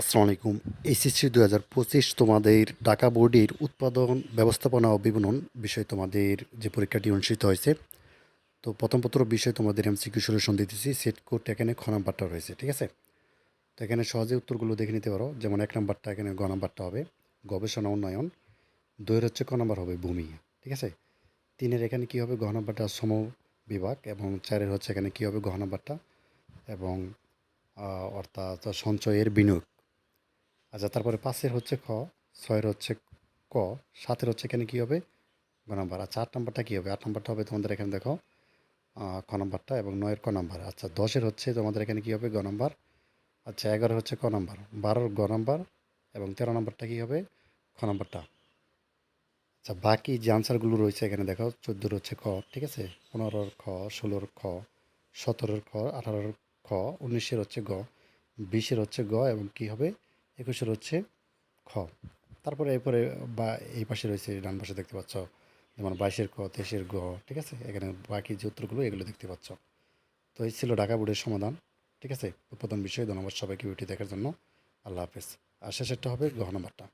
আসসালামু আলাইকুম এইচএসসি দু হাজার পঁচিশ তোমাদের ঢাকা বোর্ডের উৎপাদন, ব্যবস্থাপনা ও বিপণন বিষয়ে তোমাদের যে পরীক্ষাটি অনুষ্ঠিত হয়েছে, তো প্রথম পত্র বিষয়ে তোমাদের এমসিকিউ সলিউশন দিতেছি। সেট কোড এখানে খ নাম্বারটা রয়েছে, ঠিক আছে? তো এখানে সহজে উত্তরগুলো দেখে নিতে পারো। যেমন এক নাম্বারটা এখানে গ নাম্বারটা হবে, গবেষণা উন্নয়ন। দুইয়ের হচ্ছে ক নাম্বার হবে ভূমি, ঠিক আছে? তিনের এখানে কী হবে? গ নাম্বারটা সম বিভাগ এবং চারের হচ্ছে এখানে কী হবে? গ নাম্বারটা এবং অর্থাৎ সঞ্চয়ের বিনিয়োগ। আচ্ছা তারপরে পাঁচের হচ্ছে খ, ছয়ের হচ্ছে ক, সাতের হচ্ছে এখানে কী হবে? গ নাম্বার। আচ্ছা আট নাম্বারটা কী হবে? আট নাম্বারটা হবে তোমাদের এখানে দেখো ক নাম্বারটা এবং নয়ের ক নাম্বার। আচ্ছা দশের হচ্ছে তোমাদের এখানে কী হবে? গ নাম্বার। আচ্ছা এগারো হচ্ছে ক নাম্বার। বারোর গ নাম্বার এবং তেরো নাম্বারটা কী হবে? খ নাম্বারটা। আচ্ছা বাকি যে আনসারগুলো রয়েছে এখানে দেখো, চোদ্দোর হচ্ছে খ, ঠিক আছে? পনেরোর খ, ষোলোর খ, সতেরোর খ, আঠারোর খ, উনিশের হচ্ছে গ, বিশের হচ্ছে গ এবং কি হবে? একুশের হচ্ছে খ। তারপরে এরপরে বা এই পাশে রয়েছে ডান পাশে দেখতে পাচ্ছ, যেমন বাইশের ক, তেইশের গ, ঠিক আছে? এখানে বাকি যে উত্তরগুলো, এগুলো দেখতে পাচ্ছ। তো এই ছিল ঢাকা বোর্ডের সমাধান, ঠিক আছে? প্রথম বিষয়ে ধন্যবাদ সবাইকে ভিডিও দেখার জন্য। আল্লাহ হাফেজ। আর শেষেরটা হবে গ্রহ নাম্বারটা।